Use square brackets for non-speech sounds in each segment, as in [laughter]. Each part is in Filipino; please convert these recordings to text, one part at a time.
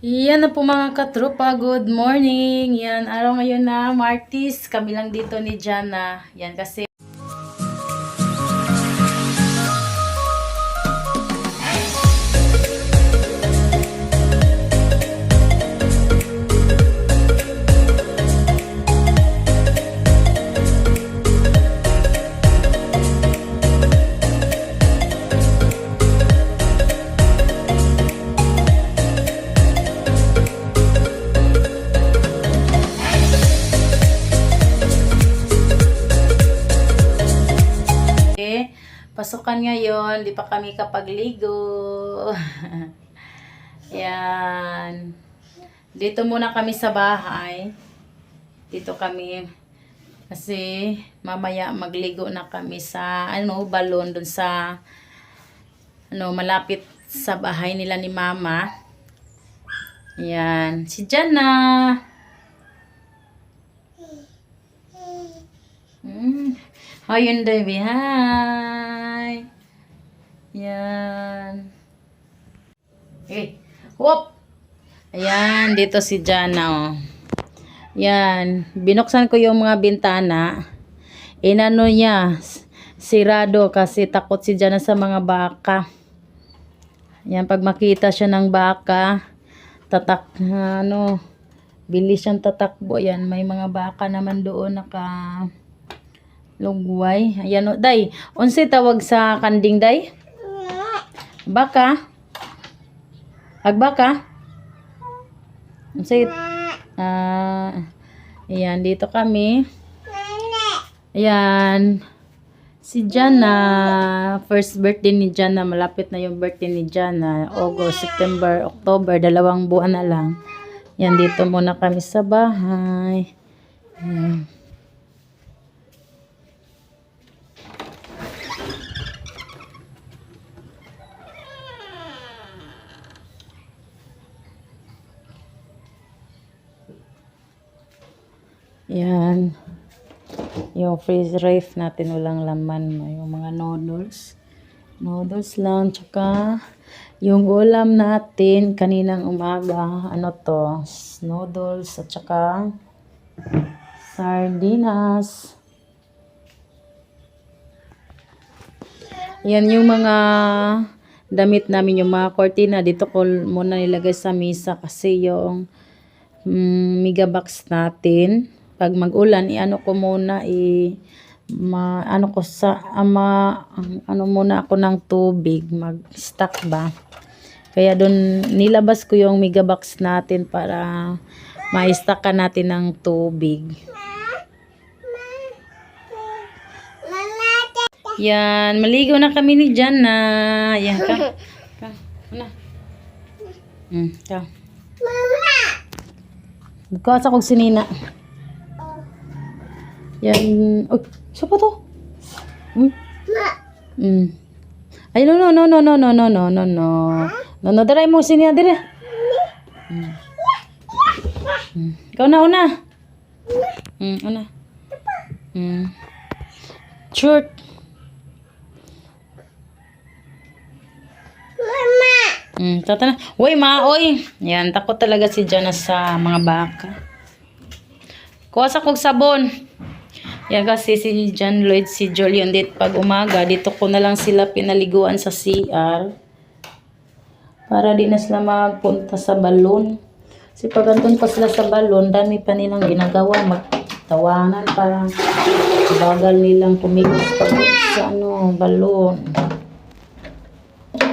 Yan na po mga katropa, good morning. Yan, araw ngayon na Martis, kami lang dito ni Jana. Yan kasi pasukan ngayon, di pa kami kapagligo. [laughs] Yan. Dito muna kami sa bahay. Dito kami kasi mamaya magligo na kami sa ano balon dun sa ano malapit sa bahay nila ni mama. Yan, si Jana. Mm. Hi, yun, baby. Hi. Yan. Eh, whoop. Ayan, dito si Jana, oh. Yan, binuksan ko yung mga bintana. Inano niya, sirado kasi takot si Jana sa mga baka. Yan, pag makita siya ng baka, tatak, ano, bilis siyang tatakbo. Yan, may mga baka naman doon naka lugway. Ayan, o, day. Unsa tawag sa kanding, day? Baka? Agbaka? Unsa Ah, ayan, dito kami. Ayan. Si Jana, first birthday ni Jana, malapit na yung birthday ni Jana. August, September, October, dalawang buwan na lang. Yan, dito muna kami sa bahay. Ayan. Yan. Yung freeze ref natin walang laman. Yung mga noodles. Noodles lang. Tsaka yung ulam natin kaninang umaga. Ano to? Noodles at tsaka sardinas. Yan yung mga damit namin, yung mga cortina. Dito ko muna nilagay sa misa kasi yung mm, mega box natin. Pag mag-ulan, i-ano ko muna, i ma, ano ko sa, ama, ano muna ako ng tubig, mag-stock ba. Kaya doon, nilabas ko yung mega box natin para ma-stock ka natin ng tubig. Yan, maligo na kami ni Jana. Yan, ka. Ka, ano? Hmm, ka. Bukas ako sinina. Yan. Uy, siya pa to? Hmm? Hmm. Ay, no, no, no, no, no, no, no, no, no, no. No, no, daray mo sinina, dire. Hmm. Hmm. Ikaw na, una. Hmm, una. Hmm. Short. Hmm, tata na. Uy, ma, oy. Yan, takot talaga si Jana sa mga baka. Kuha sa kog sabon. Yan kasi si John Lloyd, si Julian dit pag umaga, dito ko na lang sila pinaliguan sa CR. Para di na sila magpunta sa balon. Kasi pag andun pa sila sa balon, dami pa nilang ginagawa. Magtawanan para bagal nilang kumigos pag sa ano, balon.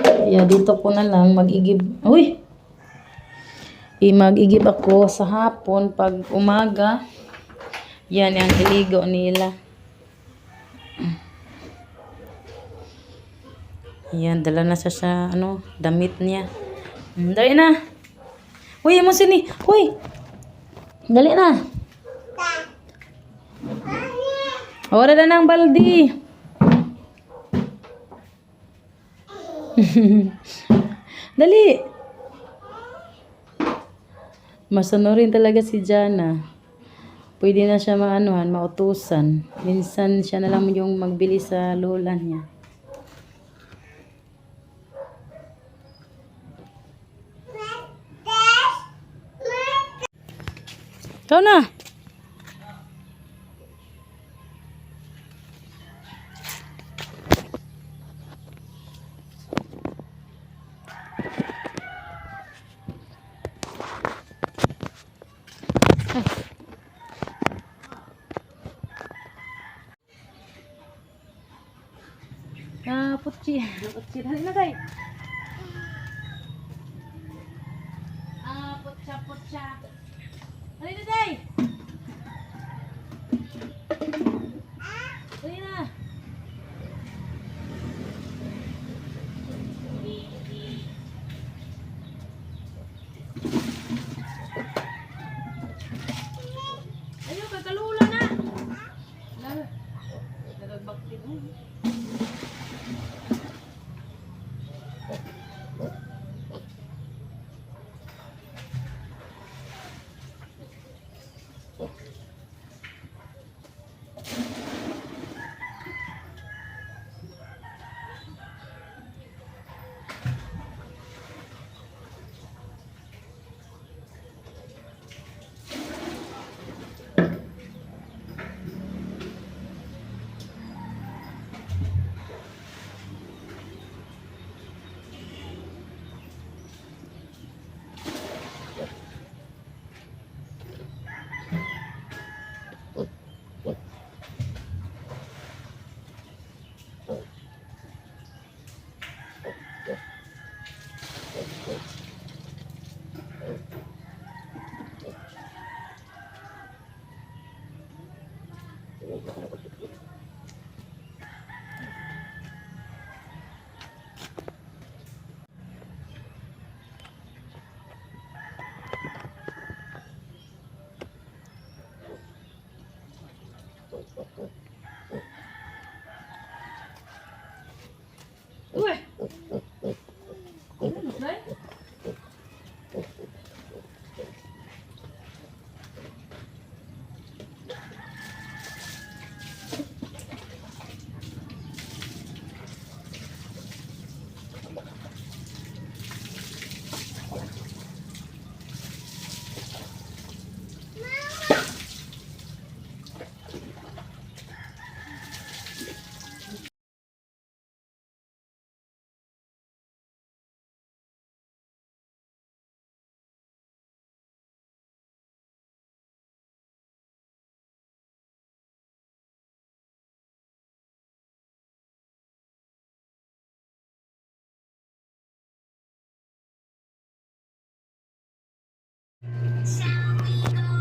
Kaya dito ko na lang mag-igib. Uy! I mag-igib ako sa hapon pag umaga. Yan yung iligo nila. Yan, dala na siya sa ano, damit niya. Hmm, Dali na. Uy, mo sini. Uy. Dali na. Wala na ng baldi. [laughs] Dali. Masano rin talaga si Jana pwede na siya maanuhan, mautusan. Minsan siya na lang yung magbili sa lola niya. Ikaw na! Putsi. Dali na,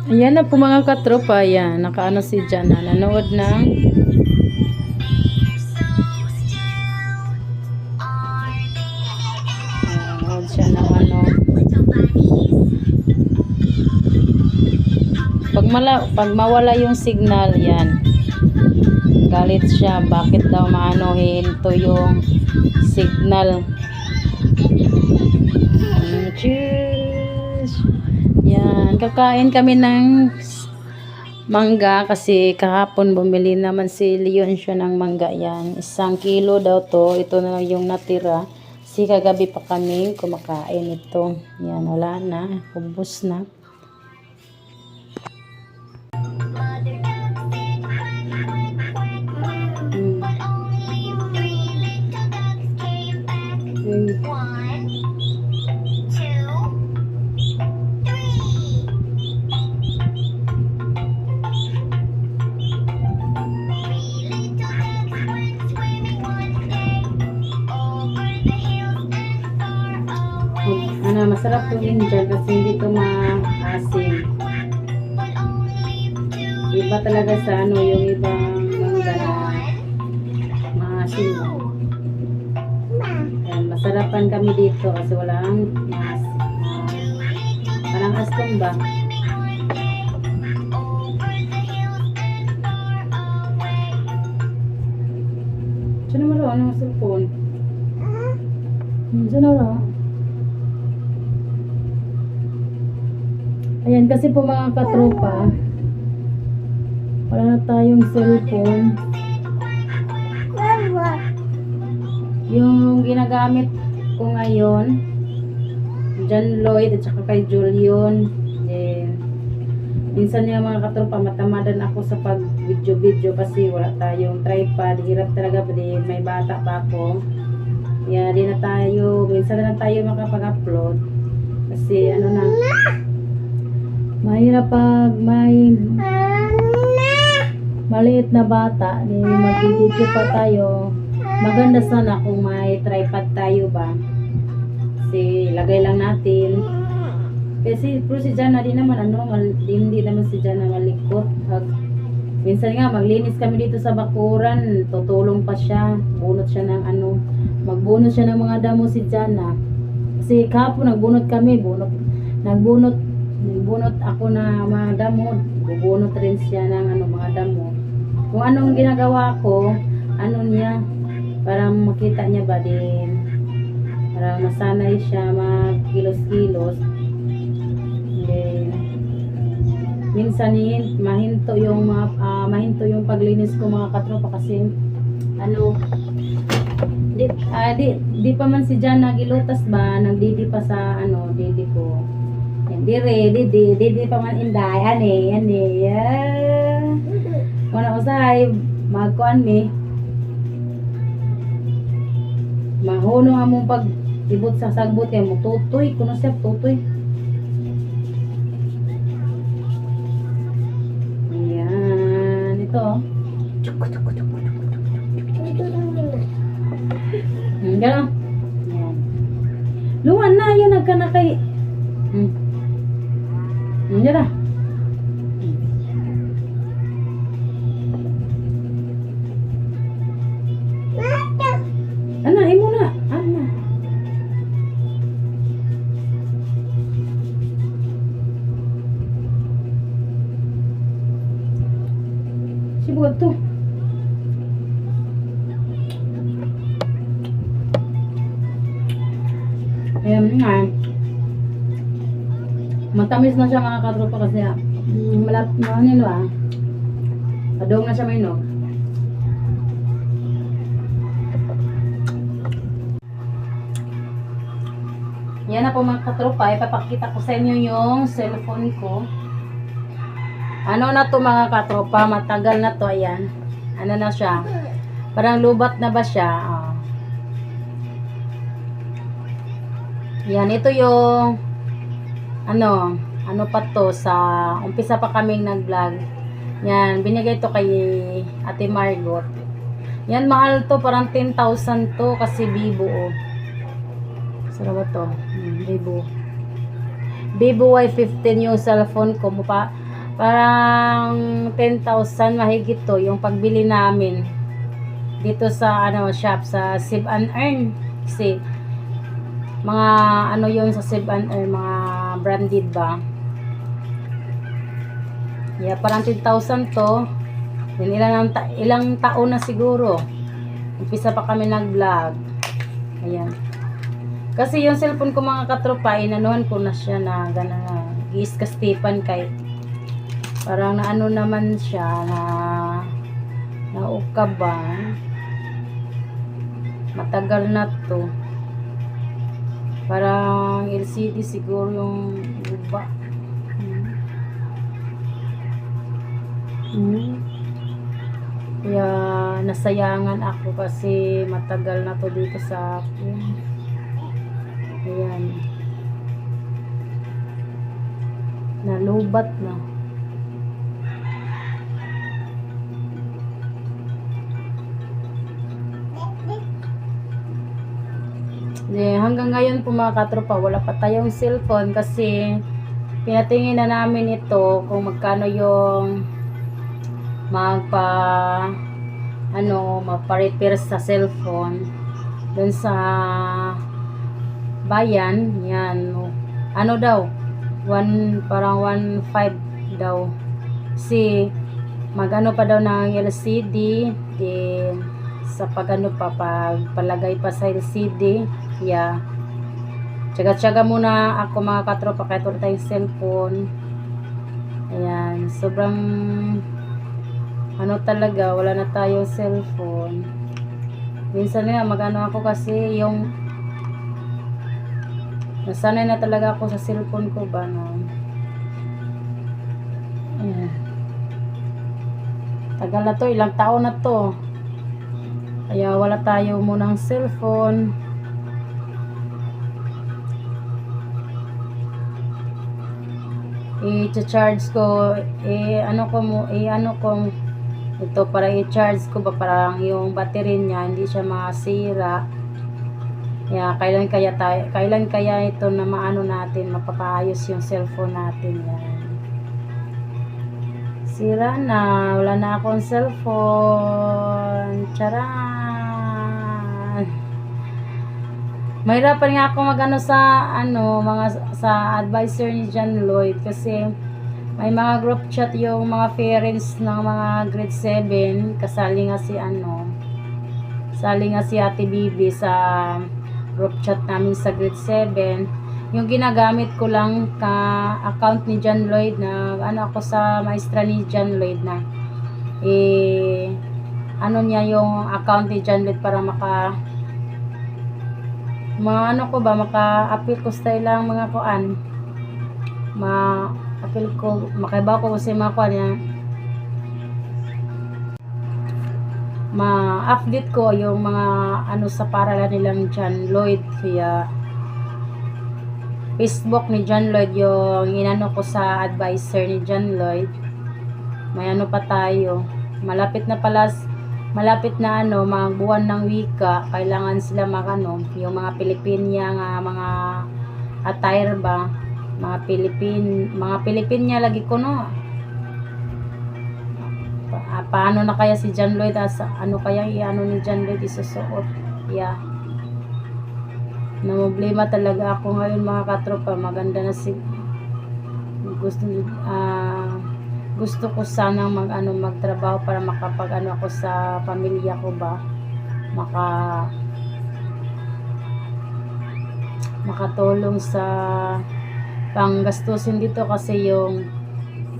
Ayan na po mga katropa. Ayan, nakaano si Jana. Nanood ng nanood siya ng ano. Pag, mala, pag mawala yung signal, yan. Galit siya. Bakit daw maano hinto yung signal. Cheers! Kakain kami ng mangga kasi kahapon bumili naman si Leon siya ng mangga yan. Isang kilo daw to. Ito na yung natira. Kasi kagabi pa kami kumakain ito. Yan. Wala na. Ubus na. Masarap din dyan kasi hindi to maasim. Iba talaga sa ano, yung ibang mangga na maasim. Ayan, masarapan kami dito kasi walang maasim. Parang aston ba? Diyan naman raw, ano cellphone? Hmm, Diyan na raw. Kasi po mga katropa, wala na tayong cellphone. Yung ginagamit ko ngayon, John Lloyd at saka kay Julian, minsan nga mga katropa, matamadan ako sa pag video-video kasi wala tayong tripod. Hirap talaga din. May bata pa ako. Kaya di na tayo, minsan na tayo makapag-upload. Kasi ano na, mahirap pag may maliit na bata, di mag-video pa tayo. Maganda sana kung may tripod tayo ba. Kasi lagay lang natin. Kasi pero si Jana di naman ano, hindi naman si Jana malikot. Pag, minsan nga maglinis kami dito sa bakuran, tutulong pa siya. Bunot siya ng ano, magbunot siya ng mga damo si Jana. Kasi kahapon nagbunot kami, bunot, nagbunot, nagbunot ako na mga damo, bubunot rin siya ng ano, mga damo. Kung anong ginagawa ko, ano niya, para makita niya ba din, para masanay siya magkilos-kilos. Minsan hin- mahinto yung ah, mahinto yung paglinis ko mga katropa kasi ano di, ah, di, di pa man si Jan nagilutas ba nagdidi pa sa ano didi ko re didi didi pa man inday ane ane yeah. wala usay magkuan mi mahuno among pag ibot sa sagbot kay mo tutoy kuno siya tutoy Sibugad to. Ayan nga. Matamis na siya mga katropa kasi ah, mm, malap na nilo ah. Padong na siya may nog. Yan na po mga katropa, ipapakita ko sa inyo yung cellphone ko. Ano na to mga katropa, matagal na to, ayan. Ano na siya? Parang lubat na ba siya? Ah. Yan, ito yung ano, ano pa to sa umpisa pa kaming nag-vlog. Yan, binigay to kay Ate Margot. Yan, mahal to, parang 10,000 to kasi Vivo oh. Saan ba to? Hmm, Vivo. Vivo Y15 yung cellphone ko pa. Parang 10,000 mahigit to yung pagbili namin dito sa ano shop sa Save and Earn. Kasi mga ano yung sa Save and Earn mga branded ba? Yeah parang 10,000 to. Then, ilang, ta- ilang taon na siguro. Umpisa pa kami nag vlog ayan. Kasi yung cellphone ko mga katropa inanuhan ko na siya na gana na giis ka Stephen kay parang naano naman siya na naukab ba matagal na to. Parang LCD siguro yung guba hmm. Hmm. kaya nasayangan ako kasi matagal na to dito sa akin. Ayan. Nalubat na Eh, hanggang ngayon po mga katropa, wala pa tayong cellphone kasi pinatingin na namin ito kung magkano yung magpa ano, magpa-repair sa cellphone dun sa bayan, yan. Ano daw? One, parang 1.5 daw. Kasi magano pa daw ng LCD then sa pagano pa pag palagay pa sa LCD yeah tsaga-tsaga muna ako mga katropa kahit wala tayong cellphone ayan sobrang ano talaga wala na tayong cellphone minsan nga magano ako kasi yung nasanay na talaga ako sa cellphone ko ba no. Tagal na to, ilang taon na to. Kaya wala tayo munang cellphone. I-charge ko, eh, ano ko mo, eh, ano ko, ito para i-charge ko ba parang yung battery niya hindi siya masira. Kaya kailan kaya tayo, kailan kaya ito na maano natin, mapapaayos yung cellphone natin yan. Sira na, wala na akong cellphone. Charan! Mahirapan nga ako magano sa ano mga sa advisor ni John Lloyd kasi may mga group chat yung mga parents ng mga grade 7 kasali nga si ano kasali nga si Ate Bibi sa group chat namin sa grade 7 yung ginagamit ko lang ka account ni John Lloyd na ano ako sa maestra ni John Lloyd na eh ano niya yung account ni John Lloyd para maka mga ano ko ba maka-appeal ko sa ilang mga kuan. Ma-appeal ko makaiba ko kasi mga kuan yan ma-update ko yung mga ano sa paralan nilang John Lloyd kaya Facebook ni John Lloyd yung inano ko sa advisor ni John Lloyd. May ano pa tayo. Malapit na pala malapit na ano, mga buwan ng wika, kailangan sila mag ano, yung mga Pilipinya nga mga attire ba, mga Pilipin, mga Pilipinya lagi ko no. Pa, ah, paano na kaya si John Lloyd as ano kaya i-ano ni John Lloyd isusuot? Yeah. Namblema talaga ako ngayon mga katropa, maganda na si gusto ah gusto ko sanang mag ano magtrabaho para makapag ano ako sa pamilya ko ba? Maka makatulong sa panggastusin dito kasi yung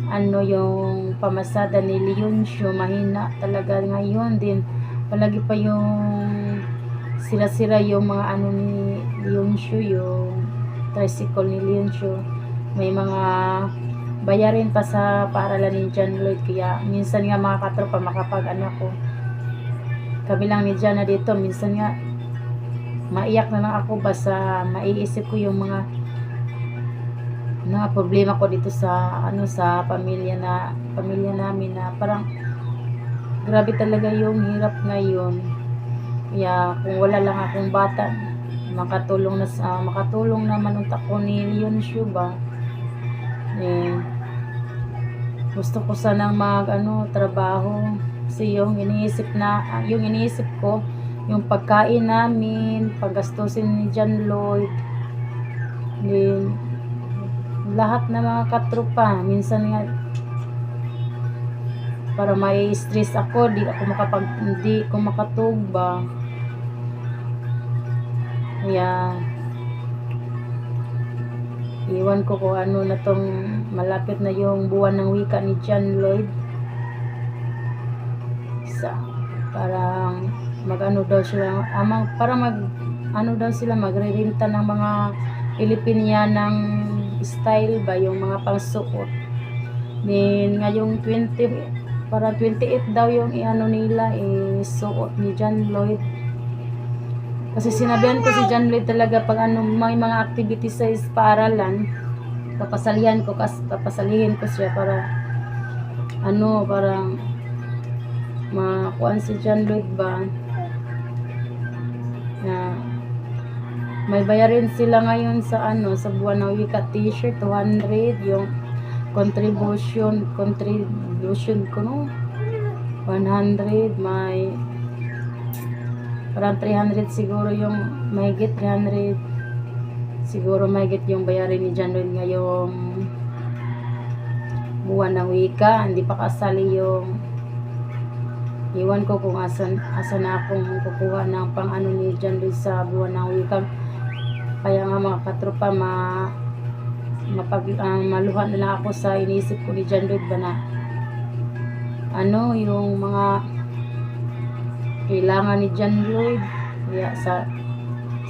ano yung pamasada ni Leoncio mahina talaga ngayon din. Palagi pa yung sila-sila yung mga ano ni Leoncio yung tricycle ni Leoncio. May mga bayarin pa sa paaralan ni John Lloyd. Kaya minsan nga mga katropa makapag ano ko. Kami lang ni John na dito minsan nga maiyak na lang ako. Basta maiisip ko yung mga mga problema ko dito sa ano sa pamilya na pamilya namin na parang grabe talaga yung hirap ngayon kaya kung wala lang akong bata makatulong na sa makatulong naman unta ko ni Leon Shuba eh gusto ko sanang mag ano trabaho. Kasi yung iniisip na ah, yung iniisip ko yung pagkain namin paggastusin ni John Lloyd din lahat na mga katropa minsan nga para may stress ako di ako makapag hindi ko makatugba. Kaya Iwan ko kung ano na tong malapit na yung buwan ng wika ni John Lloyd. Sa parang mag-ano daw sila, amang para mag ano daw sila magre-renta ng mga Pilipinianang style ba yung mga pangsuot. Then ngayong 20 para 28 daw yung iano nila eh suot ni John Lloyd kasi sinabihan ko si John Lloyd talaga pag ano, may mga activities sa paaralan, papasalihan ko, kas, papasalihin ko siya para ano, parang makuan si John Lloyd ba? Na may bayarin sila ngayon sa ano sa buwan wika t-shirt 200 yung contribution contribution ko no 100 may Parang 300 siguro yung mahigit 300 siguro mahigit yung bayarin ni John Lloyd ngayong buwan ng wika. Hindi pa kasali yung iwan ko kung asan, asan na akong kukuha ng pang ano ni John Lloyd sa buwan ng wika. Kaya nga mga katropa ma mapag, uh, maluha na lang ako sa inisip ko ni John Lloyd ba na ano yung mga kailangan ni John Lloyd kaya sa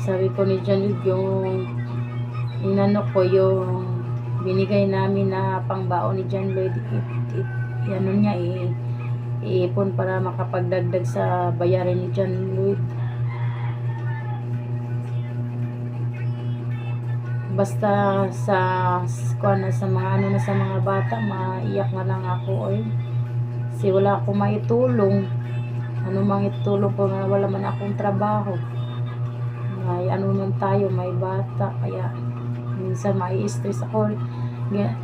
sabi ko ni John Lloyd yung inano ko yung binigay namin na pangbaon ni John Lloyd, it, it, ano niya, i, iipon para makapagdagdag sa bayarin ni John Lloyd. Basta sa, kuha na sa mga ano na sa mga bata, maiyak na lang ako oy. Kasi wala akong maitulong. Ano mang itulong ko na wala man akong trabaho. May ano man tayo, may bata. Kaya minsan mai-stress ako. Ga-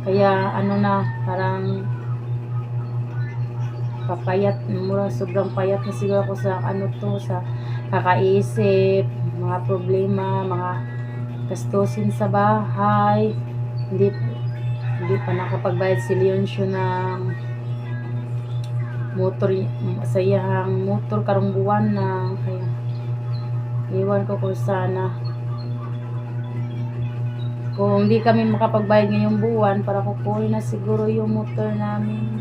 Kaya ano na, parang papayat, mura sobrang payat na siguro ako sa ano to, sa kakaisip, mga problema, mga gastusin sa bahay. Hindi hindi pa nakapagbayad si Leoncio ng motor sa iyang motor karong buwan na kaya iwan ko kung sana kung hindi kami makapagbayad ngayong buwan para kukunin na siguro yung motor namin.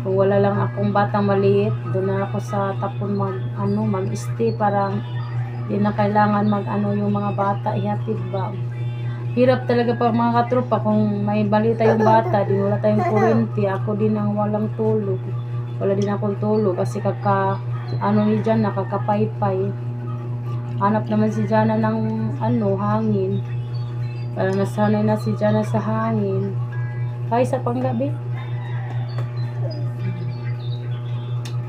Kung wala lang akong batang maliit doon na ako sa tapon mag ano mag stay para hindi na kailangan mag ano yung mga bata ihatid ba hirap talaga pa mga katropa kung may balita yung bata di wala tayong kurente ako din ang walang tulog. Wala din akong tulog kasi kaka ano ni Jan nakakapaypay hanap naman si Jana ng ano hangin. Parang nasanay na si Jana sa hangin. Kaya sa panggabi.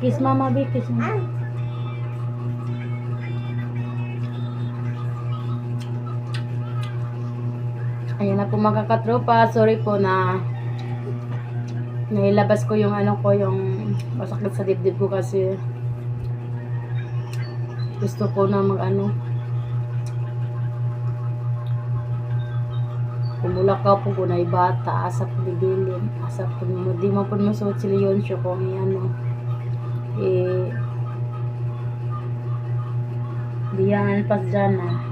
Kiss mama bi kiss mama Ayan na po mga katropa. Sorry po na nailabas ko yung ano ko, yung masakit sa dibdib ko kasi gusto ko na mag ano kumulakaw po ko na bata asap bibilin asap po mo di man po masuot si Leon siya kung ano eh diyan pas dyan ah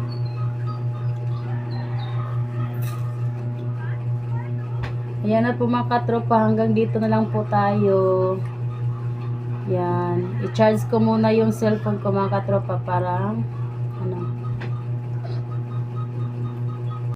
Ayan na po mga katropa, hanggang dito na lang po tayo. Yan. I-charge ko muna yung cellphone ko mga katropa para